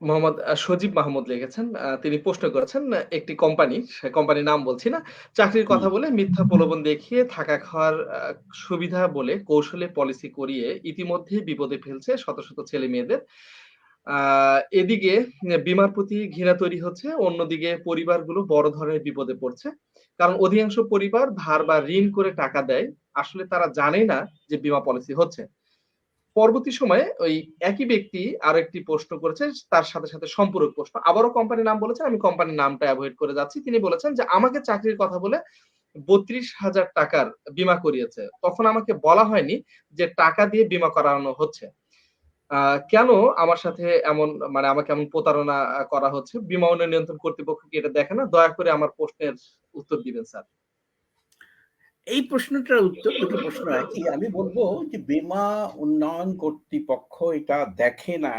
মোহাম্মদ সজীব মাহমুদ লিখেছেন। তিনি প্রশ্ন করেছেন একটি কোম্পানি, সে কোম্পানির নাম বলছি না। চাকরির কথা বলে মিথ্যা প্রলোভন দেখিয়ে থাকা খাওয়ার সুবিধা বলে কৌশলে পলিসি করিয়ে ইতিমধ্যেই বিপদে ফেলছে শত, শত ছেলে-মেয়েদের। আ এদিকে বিমার প্রতি ঘৃণা তৈরি হচ্ছে, অন্যদিকে পরিবারগুলো বড় ধরনের বিপদে পড়ছে। কারণ অধিকাংশ পরিবার ধার বা ঋণ করে টাকা দেয়। আসলে তারা জানে না যে বীমা পলিসি হচ্ছে। পরবর্তী সময়ে ওই একই ব্যক্তি আরেকটি প্রশ্ন করেছে তার সাথে, সাথে সম্পূরক প্রশ্ন। আবারও কোম্পানির নাম বলেছেন, আমি কোম্পানির নামটা এভয়েড করে যাচ্ছি। তিনি বলেছেন যে, "আমাকে চাকরির কথা বলে ৳৩২,০০০ র বীমা করিয়েছে। তখন আমাকে বলা হয়নি যে টাকা দিয়ে বীমা করানো হচ্ছে। কেন আমার সাথে এমন মানে আমাকে এমন প্রতারণা করা হচ্ছে? বীমা উন্নয়ন নিয়ন্ত্রণ কর্তৃপক্ষ কি এটা দেখে না? দয়া করে আমার প্রশ্নের উত্তর দিবেন স্যার।" এই প্রশ্নটার উত্তর দুটো প্রশ্ন একই। আমি বলব যে বীমা উন্নয়ন কর্তৃপক্ষ এটা দেখে না,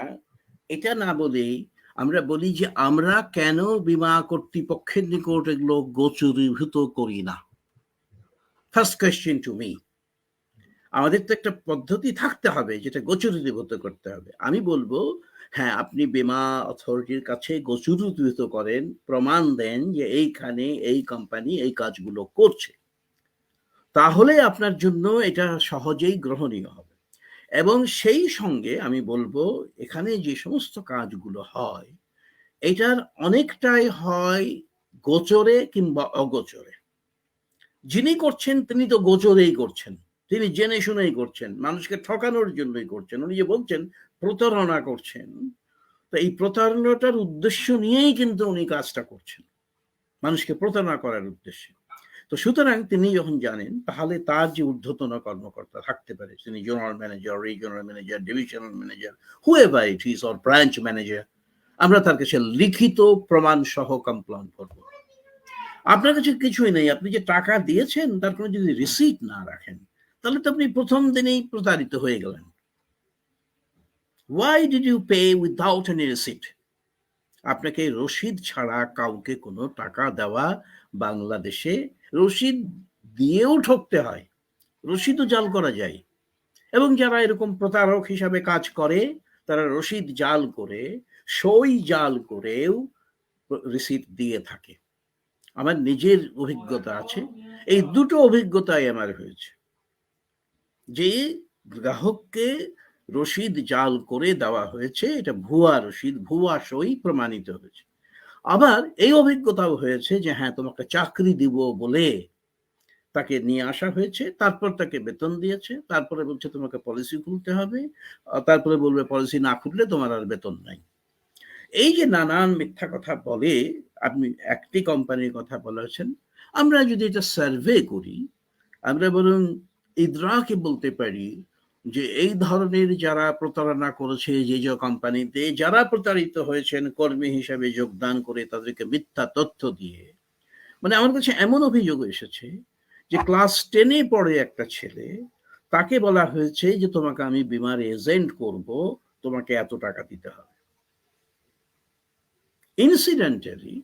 এটা না বলেই আমরা বলি যে আমরা কেন বীমা কর্তৃপক্ষের নিকট এগুলো গোচরীভূত করি না? First question to me. আমাদের তো একটা পদ্ধতি থাকতে হবে যেটা গোচরীভূত করতে হবে। আমি বলব হ্যাঁ, আপনি বীমা অথরিটির কাছে গোচরীভূত করেন, প্রমাণ দেন যে এইখানে এই কোম্পানি এই কাজগুলো করছে। তাহলে আপনার জন্য এটা সহজেই গ্রহণীয় হবে। এবং সেই সঙ্গে আমি বলব এখানে যে সমস্ত কাজগুলো হয়, এটার অনেকটাই হয় গোচরে কিংবা অগোচরে। যিনি করছেন তিনি তো গোচরেই করছেন। তিনি জেনে শুনেই করছেন। মানুষকে ঠকানোর জন্যই করছেন। উনি যে বলছেন প্রতারণা করছেন। তো এই প্রতারণাটার উদ্দেশ্য নিয়েই কিন্তু উনি কাজটা করছেন। মানুষকে প্রতারণা করার উদ্দেশ্যে। তো সুতরাং তিনি যখন জানেন তাহলে তার যে ঊর্ধ্বতন কর্মকর্তা থাকতে পারে তিনি general manager, regional manager, divisional manager, whoever it is or branch manager আমরা তার কাছে লিখিত প্রমাণ সহ কমপ্লেইন করব। আপনার কাছে কিছুই নেই। আপনি যে টাকা দিয়েছেন তার কোনো যদি রিসিট না রাখেন, তাহলে তো আপনি প্রথম দিনেই প্রতারিত হয়ে গেলেন। Why did you pay without any receipt? আপনাকে রসিদ ছাড়া কাউকে কোনো টাকা দেওয়া বাংলাদেশে রসিদ দিয়েও ঠকতে হয়। রসিদও জাল করা যায়। এবং যারা এরকম প্রতারক হিসাবে কাজ করে তারা রসিদ জাল করে, সই জাল করেও রিসিট দিয়ে থাকে। আমার নিজের অভিজ্ঞতা আছে। এই দুটো অভিজ্ঞতাই আমার হয়েছে। যে গ্রাহককে রসিদ জাল করে দেওয়া হয়েছে, এটা ভুয়া রসিদ, ভুয়া সই প্রমাণিত হয়েছে। আবার এই অভিজ্ঞতাও হয়েছে যে হ্যাঁ, তোমাকে চাকরি দিব বলে তাকে নিয়ে আসা হয়েছে। তারপর তাকে বেতন দিয়েছে। তারপরে বলছে তোমাকে পলিসি খুলতে হবে। তারপরে বলবে পলিসি না খুললে তোমার আর বেতন নাই। এই যে নানান মিথ্যা কথা বলে আপনি একটি কোম্পানির কথা বলেছেন। আমরা যদি এটা সার্ভে করি, আমরা বরং ইদ্রাকে বলতে পারি যে এই ধরনের যারা প্রতারণা করেছে যে, যে কোম্পানিতে যারা প্রতারিত হয়েছেন কর্মী হিসাবে যোগদান করে তাদেরকে মিথ্যা তথ্য দিয়ে। মানে আমার কাছে এমন অভিযোগ এসেছে যে ক্লাস টেনে পড়ে একটা ছেলে, তাকে বলা হয়েছে যে তোমাকে আমি বীমার এজেন্ট করব, তোমাকে এত টাকা দিতে হবে। ইনসিডেন্টালি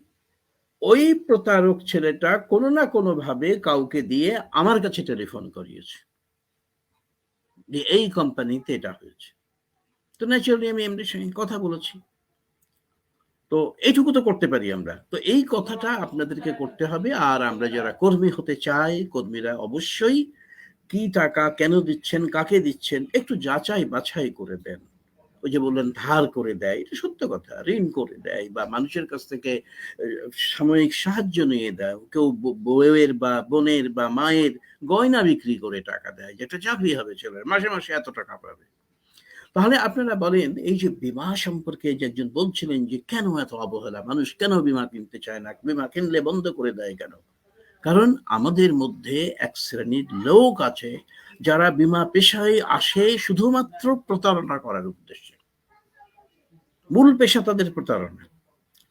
ওই প্রতারক ছেলেটা কোনো না কোনোভাবে কাউকে দিয়ে আমার কাছে টেলিফোন করিয়েছে। যে এই কোম্পানিতে এটা হয়েছে। তো ন্যাচারালি আমি এমডির সঙ্গে কথা বলেছি। তো এইটুকু তো করতে পারি আমরা। তো এই কথাটা আপনাদেরকে করতে হবে। আর আমরা যারা কর্মী হতে চাই, কর্মীরা অবশ্যই কি টাকা কেন দিচ্ছেন, কাকে দিচ্ছেন একটু যাচাই বাছাই করে দেন। ওই যে বললেন ধার করে দেয়, এটা সত্য কথা। ঋণ করে দেয় বা মানুষের কাছ থেকে সাময়িক সাহায্য নিয়ে দেয়। কেউ বউয়ের বা বোনের বা মায়ের গয়না বিক্রি করে টাকা দেয়। যে একটা চাকরি হবে ছেলের। মাসে, মাসে এত টাকা পাবে। তাহলে আপনারা বলেন এই যে বীমা সম্পর্কে যে একজন বলছিলেন যে কেন এত অবহেলা? মানুষ কেন বীমা কিনতে চায় না? বিমা কিনলে বন্ধ করে দেয় কেন? কারণ আমাদের মধ্যে এক শ্রেণির লোক আছে যারা বীমা পেশায় আসে শুধুমাত্র প্রতারণা করার উদ্দেশ্যে। মূল পেশা তাদের প্রতারণা।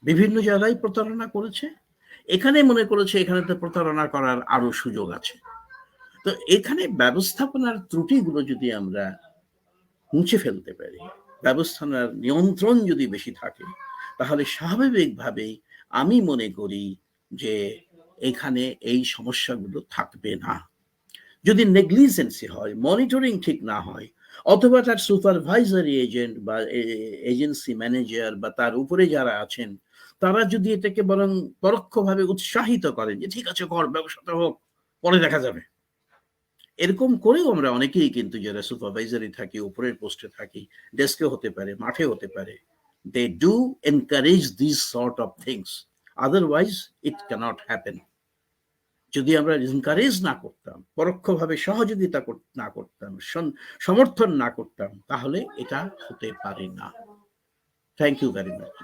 বিভিন্ন জায়গায় প্রতারণা করেছে। এখানে মনে করেছে এখানে তো প্রতারণা করার আরও সুযোগ আছে। তো এখানে ব্যবস্থাপনার ত্রুটিগুলো যদি আমরা মুছে ফেলতে পারি, ব্যবস্থাপনার নিয়ন্ত্রণ যদি বেশি থাকে, তাহলে স্বাভাবিকভাবেই আমি মনে করি যে এখানে এই সমস্যাগুলো থাকবে না। যদি নেগলিজেন্সি হয়, মনিটরিং ঠিক না হয়, অথবা তার সুপারভাইজারি এজেন্ট বা এজেন্সি ম্যানেজার বা তার উপরে যারা আছেন তারা যদি এটাকে বরং পরোক্ষভাবে উৎসাহিত করেন যে ঠিক আছে কর ব্যবসাটা হোক পরে দেখা যাবে। এরকম করেও আমরা অনেকেই কিন্তু যারা সুপারভাইজারি থাকি উপরের পোস্টে থাকি ডেস্কে হতে পারে মাঠে হতে পারে they do encourage this sort of things otherwise it cannot happen যদি আমরা এনকারেজ না করতাম, পরোক্ষভাবে সহযোগিতা না করতাম সমর্থন না করতাম, তাহলে এটা হতে পারে না। Thank you very much